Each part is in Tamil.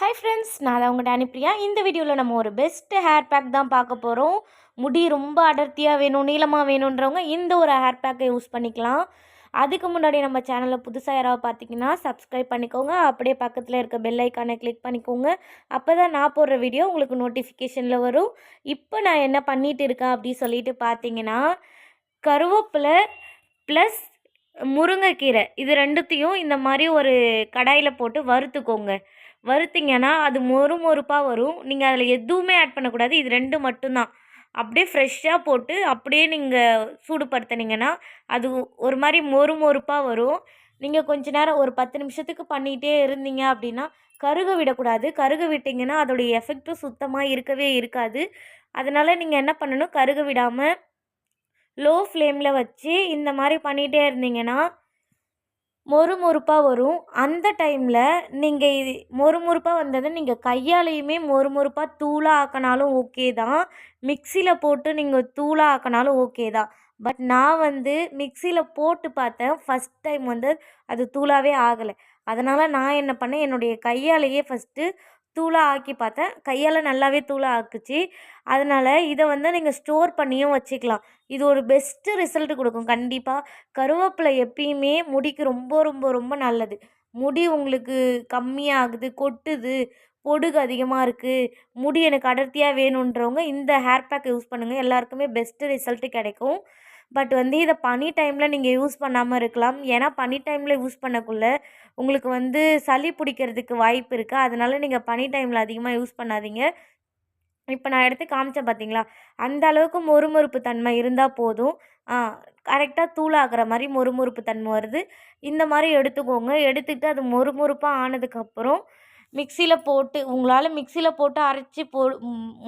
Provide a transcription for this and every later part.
ஹாய் ஃப்ரெண்ட்ஸ் நான் தான் உங்கள் டேனி பிரியா. இந்த வீடியோவில் நம்ம ஒரு பெஸ்ட் ஹேர் பேக் தான் பார்க்க போகிறோம் முடி ரொம்ப அடர்த்தியாக வேணும் நீளமாக வேணுன்றவங்க இந்த ஒரு ஹேர் பேக்கை யூஸ் பண்ணிக்கலாம். அதுக்கு முன்னாடி நம்ம சேனலில் புதுசாக யாராவது பார்த்தீங்கன்னா சப்ஸ்கிரைப் பண்ணிக்கோங்க. அப்படியே பக்கத்தில் இருக்க பெல் ஐக்கானை கிளிக் பண்ணிக்கோங்க. அப்போ தான் நான் போடுற வீடியோ உங்களுக்கு நோட்டிஃபிகேஷனில் வரும். இப்போ நான் என்ன பண்ணிகிட்டு இருக்கேன் அப்படின்னு சொல்லிட்டு பார்த்தீங்கன்னா கருவேப்பிலை ப்ளஸ் முருங்கைக்கீரை. இது ரெண்டுத்தையும் இந்த மாதிரி ஒரு கடாயில் போட்டு வறுத்துக்கோங்க. வறுத்திங்கன்னா அது மொறு மொறுப்பாக வரும். நீங்கள் அதில் எதுவுமே ஆட் பண்ணக்கூடாது. இது ரெண்டு மட்டும்தான். அப்படியே ஃப்ரெஷ்ஷாக போட்டு அப்படியே நீங்கள் சூடுபடுத்துனீங்கன்னா அது ஒரு மாதிரி மொறு மொறுப்பாக வரும். நீங்கள் கொஞ்ச நேரம் ஒரு பத்து நிமிஷத்துக்கு பண்ணிகிட்டே இருந்தீங்க அப்படின்னா கருக விடக்கூடாது. கருக விட்டிங்கன்னா அதோடைய எஃபெக்ட்டும் சுத்தமாக இருக்கவே இருக்காது. அதனால் நீங்கள் என்ன பண்ணணும்? கருக விடாமல் லோ ஃப்ளேமில் வச்சு இந்த மாதிரி பண்ணிகிட்டே இருந்தீங்கன்னா மொறுமொறுப்பாக வரும். அந்த டைமில் நீங்கள் இது மொறுமொறுப்பாக வந்ததை நீங்கள் கையாலேயுமே மொறுமொறுப்பாக தூளாக ஆக்கினாலும் ஓகே தான். மிக்சியில் போட்டு நீங்கள் தூளாக ஆக்கினாலும் ஓகே தான். பட் நான் வந்து மிக்சியில் போட்டு பார்த்தேன். ஃபஸ்ட் டைம் வந்து அது தூளாகவே ஆகலை. அதனால் நான் என்ன பண்ணேன்? என்னுடைய கையாலேயே ஃபஸ்ட்டு தூளாக ஆக்கி பார்த்தேன். கையால் நல்லாவே தூளாக ஆக்குச்சு. அதனால் இதை வந்து நீங்கள் ஸ்டோர் பண்ணியும் வச்சுக்கலாம். இது ஒரு பெஸ்ட்டு ரிசல்ட் கொடுக்கும். கண்டிப்பாக கருவேப்பிலை எப்பயுமே முடிக்கு ரொம்ப ரொம்ப ரொம்ப நல்லது. முடி உங்களுக்கு கம்மியாகுது கொட்டுது பொடுகு அதிகமாக இருக்குது முடி எனக்கு அடர்த்தியாக வேணுன்றவங்க இந்த ஹேர் பேக் யூஸ் பண்ணுங்கள் எல்லாருக்குமே பெஸ்ட்டு ரிசல்ட்டு கிடைக்கும். பட் வந்து இதை பனி டைமில் நீங்கள் யூஸ் பண்ணாமல் இருக்கலாம். ஏன்னா பனி டைமில் யூஸ் பண்ணக்குள்ளே உங்களுக்கு வந்து சளி பிடிக்கிறதுக்கு வாய்ப்பு இருக்குது அதனால் நீங்கள் பனி டைமில் அதிகமாக யூஸ் பண்ணாதீங்க. இப்போ நான் எடுத்து காமிச்சேன் பார்த்தீங்களா அந்த அளவுக்கு மொறுமொறுப்பு தன்மை இருந்தால் போதும். கரெக்டாக தூளாகிற மாதிரி மொறுமொறுப்பு தன்மை வருது. இந்த மாதிரி எடுத்துக்கோங்க. எடுத்துக்கிட்டு அது மொறுமொறுப்பாக ஆனதுக்கப்புறம் மிக்சியில் போட்டு உங்களால் மிக்சியில் போட்டு அரைச்சி போ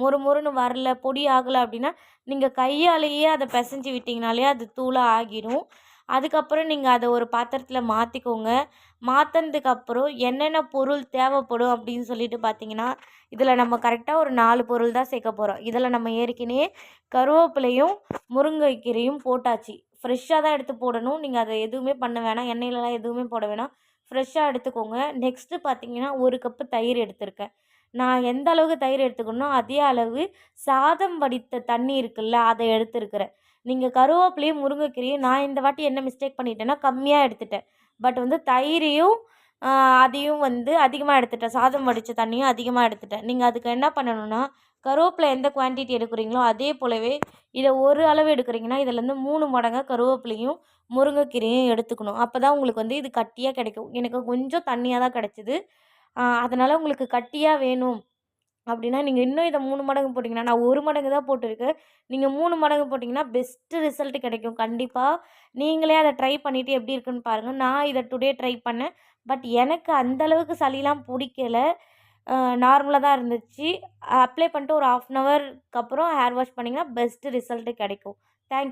மொறு மொறுன்னு வரல பொடி ஆகலை அப்படின்னா நீங்கள் கையாலேயே அதை பிசைஞ்சு விட்டிங்கனாலே அது தூளாக ஆகிடும் அதுக்கப்புறம் நீங்கள் அதை ஒரு பாத்திரத்தில் மாற்றிக்கோங்க மாற்றினதுக்கப்புறம் என்னென்ன பொருள் தேவைப்படும் அப்படின்னு சொல்லிட்டு பார்த்தீங்கன்னா இதில் நம்ம கரெக்டாக ஒரு நாலு பொருள் தான் சேர்க்க போகிறோம் இதில் நம்ம ஏற்கனவே கருவேப்பிலையும் முருங்கைக்கீரையும் போட்டாச்சு. ஃப்ரெஷ்ஷாக தான் எடுத்து போடணும். நீங்கள் அதை எதுவுமே பண்ண வேணாம். எண்ணெயிலலாம் எதுவுமே போட வேணாம். ஃப்ரெஷ்ஷாக எடுத்துக்கோங்க. நெக்ஸ்ட்டு பார்த்தீங்கன்னா ஒரு கப்பு தயிர் எடுத்திருக்கேன். நான் எந்த அளவுக்கு தயிர் எடுத்துக்கணும் அதே அளவு சாதம் வடித்த தண்ணி இருக்குல்ல அதை எடுத்துருக்கிறேன். நீங்கள் கருவேப்பிலையும் முருங்கைக்கீரையும் நான் இந்த வாட்டி என்ன மிஸ்டேக் பண்ணிட்டேன்னா கம்மியாக எடுத்துட்டேன். பட் வந்து தயிரையும் அதையும் வந்து அதிகமாக எடுத்துட்டேன். சாதம் வடித்த தண்ணியும் அதிகமாக எடுத்துட்டேன். நீங்கள் அதுக்கு என்ன பண்ணணும்னா கருவேப்பிலை எந்த குவான்டிட்டி எடுக்கிறீங்களோ அதே போலவே இதை ஒரு அளவு எடுக்கிறீங்கன்னா இதிலேருந்து மூணு மடங்காக கருவேப்பிலையும் முருங்கைக்கீரையும் எடுத்துக்கணும். அப்போ தான் உங்களுக்கு வந்து இது கட்டியாக கிடைக்கும். எனக்கு கொஞ்சம் தண்ணியாக தான் கிடச்சிது. அதனால் உங்களுக்கு கட்டியாக வேணும் அப்படின்னா நீங்கள் இன்னும் இதை மூணு மடங்கு போட்டிங்கன்னா நான் ஒரு மடங்கு தான் போட்டிருக்கேன். நீங்கள் மூணு மடங்கு போட்டிங்கன்னா பெஸ்ட்டு ரிசல்ட் கிடைக்கும். கண்டிப்பாக நீங்களே அதை ட்ரை பண்ணிவிட்டு எப்படி இருக்குன்னு பாருங்கள் நான் இதை டுடே ட்ரை பண்ணேன். பட் எனக்கு அந்தளவுக்கு சளிலாம் பிடிக்கல. நார்மலாக தான் இருந்துச்சு. அப்ளை பண்ணிட்டு ஒரு ஆஃப் அன் ஹவருக்கு அப்புறம் ஹேர் வாஷ் பண்ணிங்கன்னா பெஸ்ட்டு ரிசல்ட்டு கிடைக்கும். Thank you